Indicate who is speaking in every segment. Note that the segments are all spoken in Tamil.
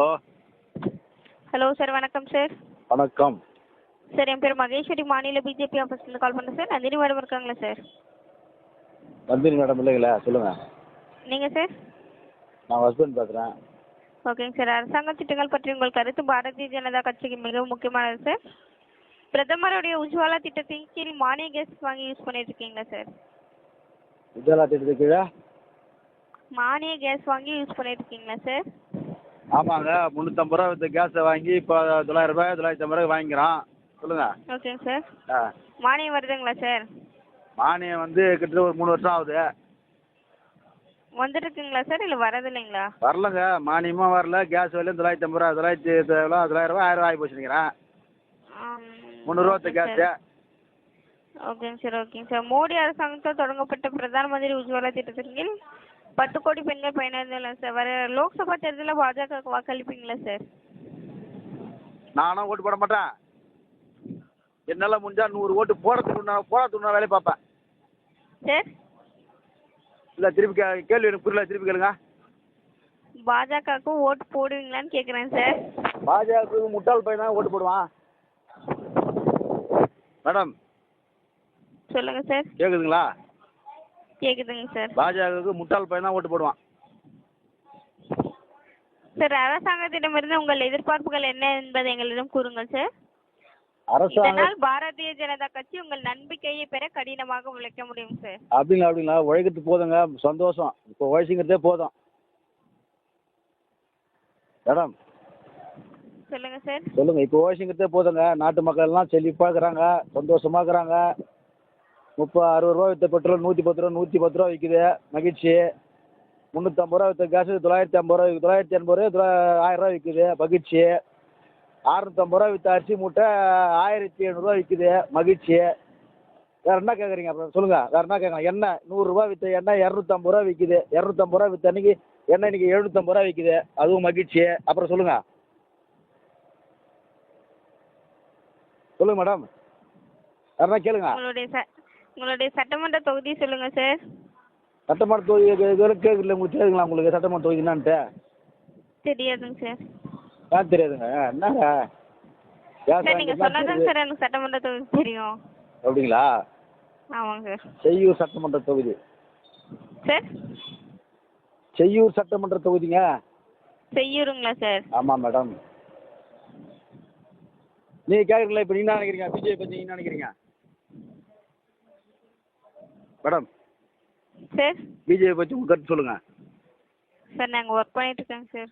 Speaker 1: ஹலோ.
Speaker 2: ஹலோ சார் வணக்கம் சார்.
Speaker 1: வணக்கம்.
Speaker 2: சார் என் பேர் மகேஸ்வரி மாநில பிஜேபி ஆஃபீஸ்லேருந்து கால் பண்ணுறேன் சார். நந்தினி மேடம் இருக்காங்களா சார்?
Speaker 1: நந்தினி மேடம் இல்லைங்களா சொல்லுங்கள்
Speaker 2: நீங்கள் சார்?
Speaker 1: நான் ஹஸ்பண்ட் பேசுகிறேன்
Speaker 2: ஓகேங்க சார். அரசாங்க திட்டங்கள் பற்றி உங்கள் கருத்து பாரதிய ஜனதா கட்சிக்கு மிகவும் முக்கியமானது சார். பிரதமருடைய உஜ்வாலா திட்டத்தின் கீழ் மானிய கேஸ் வாங்கி யூஸ் பண்ணிட்டு இருக்கீங்களா சார்?
Speaker 1: உஜாலா திட்டத்துக்கு கீழே?
Speaker 2: மானிய கேஸ் வாங்கி யூஸ் பண்ணிட்டு இருக்கீங்களா சார்?
Speaker 1: ஆமாங்க முந்நூற்றம்பது ரூபா வித்த கேஸை வாங்கி இப்போ தொள்ளாயிரம் ரூபாய் தொள்ளாயிரத்தி ஐம்பது ரூபாய் வாங்கிக்கிறோம். சொல்லுங்கள்
Speaker 2: ஓகேங்க சார்
Speaker 1: ஆ.
Speaker 2: மானியம் வருதுங்களா சார்
Speaker 1: மானியம் வந்து கிட்டத்தட்ட ஒரு மூணு வருஷம் ஆகுது.
Speaker 2: வந்துட்டு இருக்குங்களா சார் இல்லை வரது இல்லைங்களா
Speaker 1: வரலங்க. மானியமும் வரல. கேஸ் விலையும் தொள்ளாயிரத்தி ஐம்பது ரூபா தொள்ளாயிரத்தி எவ்வளோ தொள்ளாயிரம் ரூபாய் ஆயிரம் ரூபாய் ஆகி போச்சுங்கிறேன் முந்நூறுரூவா
Speaker 2: ஓகேங்க
Speaker 1: கேஸு.
Speaker 2: ஓகேங்க சார் ஓகேங்க சார் மோடி அரசாங்கத்தால் தொடங்கப்பட்ட பிரதான் மந்திரி உஜ்வாலா திட்டத்தின் கீழ் பத்து கோடி பெண்கள் பயனடைந்தாங்க சார். வர லோக்சபா தேர்தலில் பாஜக வாக்களிப்பீங்களா சார்?
Speaker 1: நானும் ஓட்டு போட மாட்டேன். என்னால் முடிஞ்சா நூறு ஓட்டு போடுறதுக்கு உண்டான போடுறதுக்கு உண்டான வேலையை பார்ப்பேன்.
Speaker 2: சார்?
Speaker 1: இல்லை திருப்பி கே கேள்வி எனக்கு புரியல. திருப்பி கேளுங்க.
Speaker 2: பாஜகவுக்கு ஓட்டு போடுவீங்களான்னு கேட்குறேன் சார்.
Speaker 1: பாஜகவுக்கு முட்டாள் பையன் தான் ஓட்டு போடுவான். மேடம்.
Speaker 2: சொல்லுங்கள் சார்.
Speaker 1: கேட்குதுங்களா
Speaker 2: கேட்குதுங்க சார்.
Speaker 1: பாஜகவுக்கு முட்டாள் பையன் தான் ஓட்டு போடுவான்.
Speaker 2: சார் அரசாங்கத்திடமிருந்து உங்கள் எதிர்பார்ப்புகள் என்ன என்பதை எங்களிடம் கூறுங்கள் சார்.
Speaker 1: அரசாங்கம்
Speaker 2: பாரதிய ஜனதா கட்சி உங்கள் நம்பிக்கையை பெற கடினமாக உழைக்க முடியும் சார்.
Speaker 1: அப்படிங்களா அப்படிங்களா? உழைக்கிறது போதுங்க. சந்தோஷம். இப்போ உழைச்சிங்கிறதே போதும். மேடம்.
Speaker 2: சொல்லுங்க சார்.
Speaker 1: சொல்லுங்கள் இப்போ உழைச்சிங்கிறதே போதுங்க. நாட்டு மக்கள் எல்லாம் செழிப்பாக இருக்கிறாங்க. சந்தோஷமாக இருக்கிறாங்க. முப்பது அறுபது ரூபா விற்ற பெட்ரோல் நூற்றி பத்து ரூபா நூற்றி பத்து ரூபா விற்குது மகிழ்ச்சி. முந்நூற்றம்பது ரூபா விற்ற கேஸு தொள்ளாயிரத்தி ஐம்பது ரூபா விற்குது தொள்ளாயிரத்தி எண்பது ரூபா ஆயிரம் ரூபா விற்குது மகிழ்ச்சி. அறுநூத்தம்பது ரூபா விற்ற அரிசி மூட்டை ஆயிரத்தி எழுநூறுவா விற்குது மகிழ்ச்சி. வேறு என்ன கேட்குறீங்க அப்புறம்? சொல்லுங்கள் வேறு என்ன கேட்கலாம் எண்ணெய் நூறுரூவா விற்ற எண்ணெய் இரநூத்தம்பது ரூபா விற்குது இரநூத்தம்பது ரூபா விற்ற அன்னைக்கு எண்ணெய் இன்னைக்கு எழுநூத்தம்பது ரூபா விற்குது அதுவும் மகிழ்ச்சி. அப்புறம் சொல்லுங்கள் சொல்லுங்கள் மேடம் வேற என்ன கேளுங்க?
Speaker 2: உங்களுடைய சட்டமன்ற தொகுதி சொல்லுங்க சார்
Speaker 1: சட்டமன்ற தொகுதி இதுவரை கேட்கல உங்களுக்கு தெரியுதுங்களா உங்களுக்கு சட்டமன்ற தொகுதி என்னான்ட்டு?
Speaker 2: தெரியாதுங்க சார்
Speaker 1: ஏன் தெரியாதுங்க? என்னங்க?
Speaker 2: சார் நீங்கள்
Speaker 1: சார்
Speaker 2: சொன்னாதான் சார் எனக்கு சட்டமன்ற தொகுதி தெரியும்.
Speaker 1: அப்படிங்களா?
Speaker 2: ஆமாங்க. சார்
Speaker 1: செய்யூர் சட்டமன்ற தொகுதி.
Speaker 2: சார்
Speaker 1: செய்யூர் சட்டமன்ற தொகுதிங்க?
Speaker 2: செய்யூருங்களா சார்
Speaker 1: ஆமாம் மேடம் நீங்கள் கேட்குறீங்களா? இப்போ நீ என்ன நினைக்கிறீங்க? பிஜேபி பற்றி நீங்க நினைக்கிறீங்க? மேடம்.
Speaker 2: சார்?
Speaker 1: பிஜேபி பற்றி உங்கள் கருத்து சொல்லுங்கள்
Speaker 2: சார் நாங்கள் ஒர்க் பண்ணிட்டு இருக்கோங்க சார்.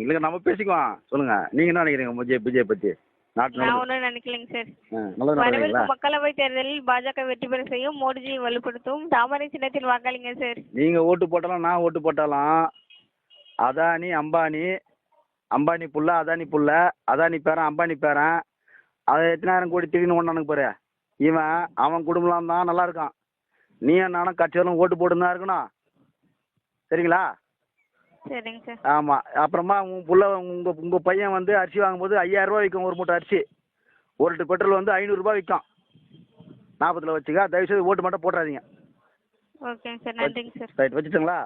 Speaker 1: இல்லைங்க நம்ம பேசிக்குவோம். சொல்லுங்கள் நீங்கள் என்ன நினைக்கிறீங்க பிஜே பிஜேபி பற்றி
Speaker 2: நான் ஒன்றும் நினைக்கலைங்க சார். வரவிருக்கும் மக்களவைத் தேர்தலில் பாஜக வெற்றி பெற செய்யும் மோடிஜியை வலுப்படுத்தவும் தாமரை சின்னத்தில் வாக்களிங்க சார்.
Speaker 1: நீங்கள் ஓட்டு போட்டாலும் நான் ஓட்டு போட்டாலும் அதானி அம்பானி அம்பானி புள்ள அதானி புள்ள அதானி பேரன் அம்பானி பேரன் அதை எத்தனாயிரம் கோடி திடீர்னு ஒன்றானுங்க பாரு. இவன் அவன் குடும்பம் தான் நல்லா இருக்கான். நீ நானும் கட்சியாலும் ஓட்டு போட்டுன்னு தான் இருக்கணும். சரிங்களா?
Speaker 2: சரிங்க சார்.
Speaker 1: ஆமாம் அப்புறமா உன் புள்ள உங்கள் உங்கள் பையன் வந்து அரிசி வாங்கும்போது ஐயாயிரம் ரூபாய் விற்கும் ஒரு மூட்டை அரிசி. ஒரு லிட்டர் பெட்ரோல் வந்து ஐநூறுரூபா விற்கும் நாற்பதுல வச்சுக்க. தயவுசெய்து ஓட்டு மட்டும் போட்டுறாதீங்க.
Speaker 2: ஓகேங்க சார். நன்றிங்க சார்.
Speaker 1: ரைட் வச்சுட்டுங்களா?